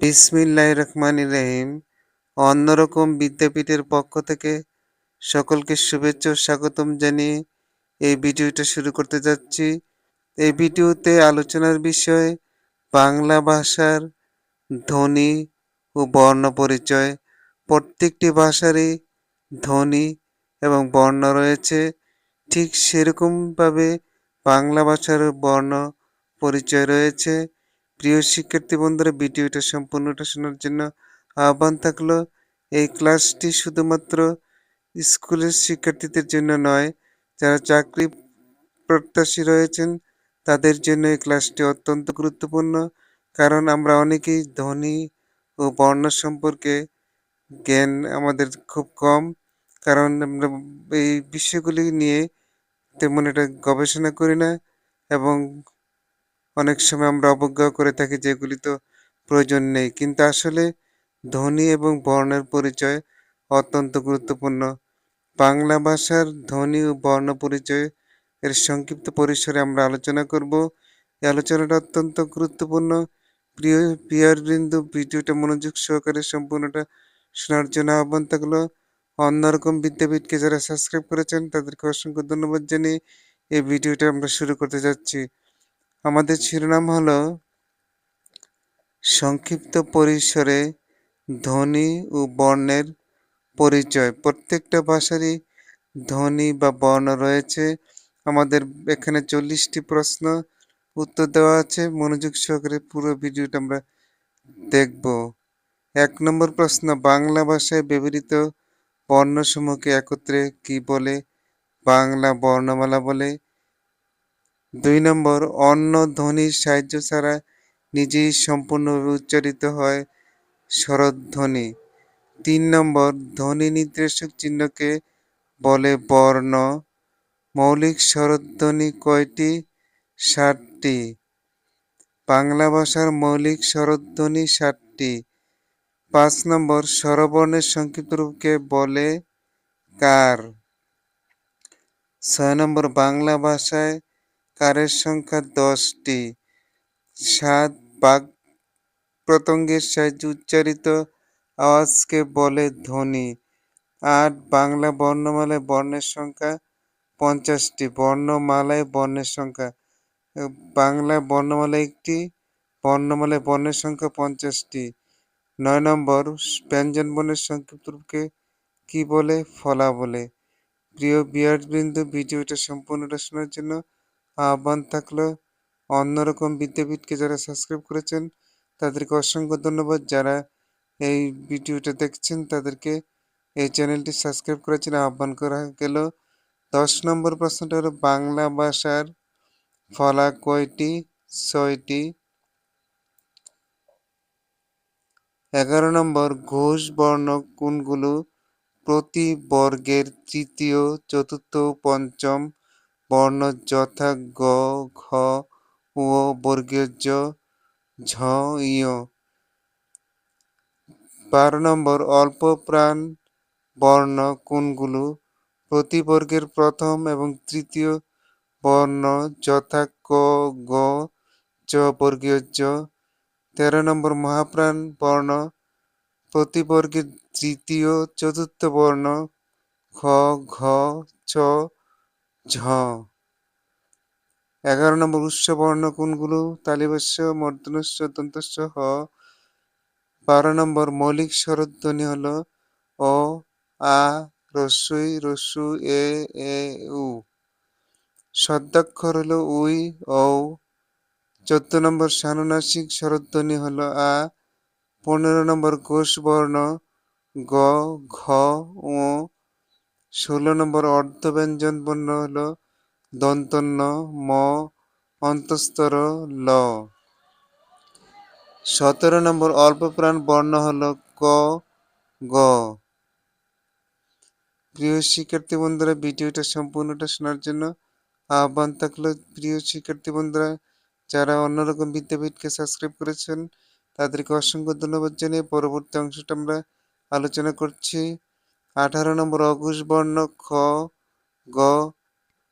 বিসমিল্লাহ রহমান রহিম। অন্যরকম বিদ্যাপীঠের পক্ষ থেকে সকলকে শুভেচ্ছা ও স্বাগতম জানিয়ে এই ভিডিওটা শুরু করতে যাচ্ছি। এই ভিডিওতে আলোচনার বিষয় বাংলা ভাষার ধ্বনি ও বর্ণ পরিচয়। প্রত্যেকটি ভাষারই ধ্বনি এবং বর্ণ রয়েছে। ঠিক সেরকমভাবে বাংলা ভাষার বর্ণ পরিচয় রয়েছে। প্রিয় শিক্ষার্থী বন্ধুরা, ভিডিওটা সম্পূর্ণটা শোনার জন্য আহ্বান থাকল, এই ক্লাসটি শুধুমাত্র স্কুলের শিক্ষার্থীদের জন্য নয়, যারা চাকরি প্রত্যাশী রয়েছেন, তাদের জন্য এই ক্লাসটি অত্যন্ত গুরুত্বপূর্ণ। কারণ আমরা অনেকেই ধ্বনি ও বর্ণ সম্পর্কে জ্ঞান আমাদের খুব কম। কারণ আমরা এই বিষয়গুলি নিয়ে তেমন এটা গবেষণা করি না এবং অনেক সময় আমরা অবজ্ঞা করে থাকি যেগুলি তো প্রয়োজন নেই। কিন্তু আসলে ধ্বনি এবং বর্ণের পরিচয় অত্যন্ত গুরুত্বপূর্ণ। বাংলা ভাষার ধ্বনি ও বর্ণ পরিচয় এর সংক্ষিপ্ত পরিসরে আমরা আলোচনা করব। এই আলোচনাটা অত্যন্ত গুরুত্বপূর্ণ। প্রিয় বিন্দু ভিডিওটা মনোযোগ সহকারে সম্পূর্ণটা শোনার জন্য আহ্বান থাকল। অন্যরকম বিদ্যাপীঠকে যারা সাবস্ক্রাইব করেছেন, তাদেরকে অসংখ্য ধন্যবাদ জানিয়ে এই ভিডিওটা আমরা শুরু করতে যাচ্ছি। আমাদের শিরোনাম হলো সংক্ষিপ্ত পরিসরে ধ্বনি ও বর্ণের পরিচয়। প্রত্যেকটা ভাষারই ধ্বনি বা বর্ণ রয়েছে। আমাদের এখানে চল্লিশটি প্রশ্ন উত্তর দেওয়া আছে। মনোযোগ সহকারে পুরো ভিডিওটা আমরা দেখব। এক নম্বর প্রশ্ন, বাংলা ভাষায় ব্যবহৃত বর্ণসমূহকে একত্রে কি বলে? বাংলা বর্ণমালা বলে দুই নম্বর, অন্য ধ্বনির সাহায্য ছাড়া নিজেই সম্পূর্ণভাবে উচ্চারিত হয় স্বরধ্বনি তিন নম্বর, ধ্বনি নির্দেশক চিহ্নকে বলে বর্ণ। মৌলিক স্বরধ্বনি কয়টি? ষাটটি বাংলা ভাষার মৌলিক স্বরধ্বনি ষাটটি পাঁচ নম্বর, স্বরবর্ণের সংক্ষিপ্ত রূপকে বলে কার। ছয় নম্বর, বাংলা ভাষায় কারের সংখ্যা দশটি। সাত বাঘ প্রতঙ্গের সাহায্যে উচ্চারিত আওয়াজকে বলে ধ্বনি। আট বাংলা বর্ণমালায় বর্ণের সংখ্যা পঞ্চাশটি। বর্ণমালায় বর্ণের সংখ্যা বাংলা বর্ণমালা একটি, বর্ণমালায় বর্ণের সংখ্যা পঞ্চাশটি। নয় নম্বর, ব্যঞ্জন বর্ণের সংক্ষিপ্ত রূপকে কি বলে? ফলা বলে। প্রিয় বিয়ারবৃন্দ ভিডিওটা সম্পূর্ণটা শোনার জন্য আহ্বান থাকল। অন্যরকম বিদ্যাপীঠকে যারা সাবস্ক্রাইব করেছেন, তাদেরকে অসংখ্য ধন্যবাদ। যারা এই ভিডিওটা দেখছেন, তাদেরকে এই চ্যানেলটি সাবস্ক্রাইব করার জন্য আহ্বান করা গেল। দশ নম্বর প্রশ্নটা হলো, বাংলা ভাষার ফলা কয়টি? ছয়টি। এগারো নম্বর, ঘোষ বর্ণ কোনগুলো? প্রতি বর্গের তৃতীয়, চতুর্থ, পঞ্চম বর্ণ যথা গ ঘ ও বর্গীয় জ ঝ ইয় বারো নম্বর, অল্প প্রাণ বর্ণ কোনগুলো? প্রতি বর্গের প্রথম এবং তৃতীয় বর্ণ যথা ক গ চ বর্গীয় জ তেরো নম্বর, মহাপ্রাণ বর্ণ। প্রতি বর্গের তৃতীয়, চতুর্থ বর্ণ খ ঘ ছ ঝ। এগারো নম্বর উৎস বর্ণ কোনগুলো? তালিবাস্য, মর্দনস্য, দন্তস্য, হ। বারো নম্বর মৌলিক স্বরধ্বনি হলো অ, আ রস্যই রস্যু এ এ, উ। সদ্যাক্ষর হলো উই, ঔ। চোদ্দ নম্বর সানুনাসিক স্বরধ্বনি হলো আ। পনেরো নম্বর ঘোষ বর্ণ গ, ঘ ও ষোলো নম্বর অর্ধব্যঞ্জন বর্ণ হল দন্তন্য, ম অন্তস্তর ল। সতেরো নম্বর অল্প প্রাণ বর্ণ হল ক, গ। প্রিয় শিক্ষার্থী বন্ধুরা, ভিডিওটা সম্পূর্ণটা শোনার জন্য আহ্বান থাকল। প্রিয় শিক্ষার্থী বন্ধুরা, যারা অন্যরকম বিদ্যাপীঠকে সাবস্ক্রাইব করেছেন, তাদেরকে অসংখ্য ধন্যবাদ জানিয়ে পরবর্তী অংশটা আমরা আলোচনা করছি। আঠারো নম্বর অঘোষ বর্ণ খ, গ,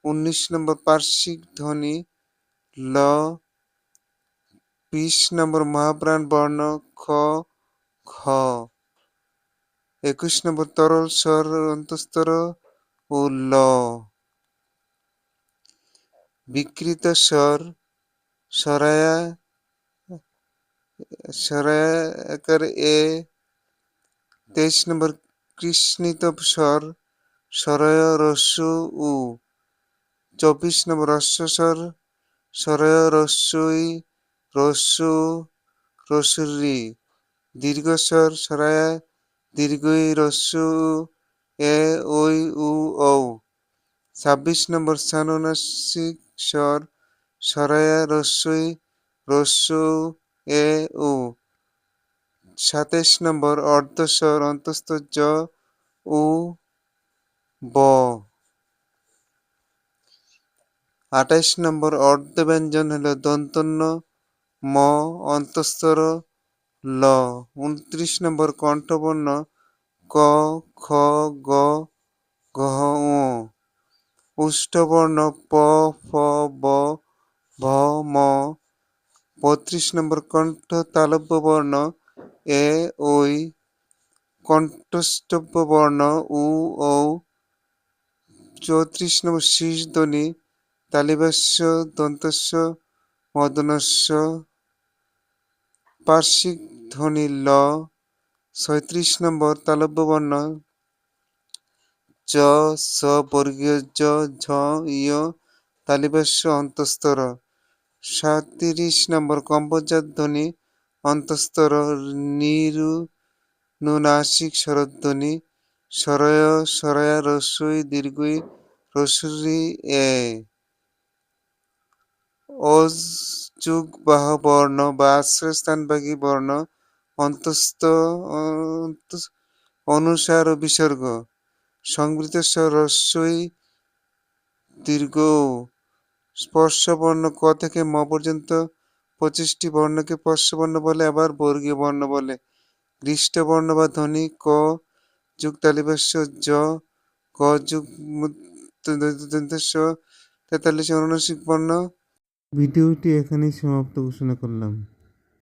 উনিশ নম্বর পার্শ্বিক ধ্বনি, ল, বিশ নম্বর মহাপ্রাণ বর্ণ খ খ একুশ নম্বর তরল স্বর অন্তস্তর ও ল। বিকৃত স্বর সরায়া সরায়াকার এ, তেইশ নম্বর কৃষ্ণিত স্বর সরয় রস্যু উ। চব্বিশ নম্বর রস্যস্বর সরয় রস্যই রস্যু রসুরি দীর্ঘস্বর সরায়া দীর্ঘই রস্যু এ, ওই, উ, ঔ। ছাব্বিশ নম্বর সানুনাসিক স্বর সরায়া রস্যই রস্যু এ, উ। সাতাইশ নম্বর, অর্ধস্বর অন্তস্থ জ উ, ব। আঠাইশ নম্বর, অর্ধব্যঞ্জন হলো দন্তন্য, ম অন্তস্তর ল। উনত্রিশ নম্বর, কণ্ঠবর্ণ, ক, খ, গ, ঘ, ঙ। উষ্ঠবর্ণ, প, ফ, ব, ভ, ম। বত্রিশ নম্বর, কণ্ঠ তালব্য বর্ণ এ ওই কণ্ঠস্থব্য বর্ণ উ, ঔ, চৌত্রিশ নম্বর শীষ ধ্বনি, তালিবাস্য, দন্তস্য, মদনস্য, পার্শ্বিক ধ্বনি ল, ছয়ত্রিশ নম্বর তালব্য বর্ণ চ স, বর্গীয় জ, ঝ ইয় তালিবাস্য অন্তস্তর সাঁত্রিশ নম্বর কম্পজাত ধ্বনি অন্তস্তর নিরু নুনাসিক স্বরধ্বনি সরয় সরয়া রস্যই দীর্ঘই রসুরি এ অযুগ বাহ বর্ণ বা আশ্রয়স্থানভাগী বর্ণ অন্তস্থ অনুসার ও বিসর্গ সংবৃত রস্যই দীর্ঘ উ। স্পর্শ বর্ণ ক থেকে ম পর্যন্ত পঁচিশটি বর্ণকে বর্ণ বলে, আবার বর্গীয় বর্ণ বলে। গৃষ্ট বর্ণ বা ধ্বনি, ক যুগ তালিবাস্য জ ক যুগ তেতাল্লিশ অনুনাসিক বর্ণ। ভিডিওটি এখানেই সমাপ্ত ঘোষণা করলাম।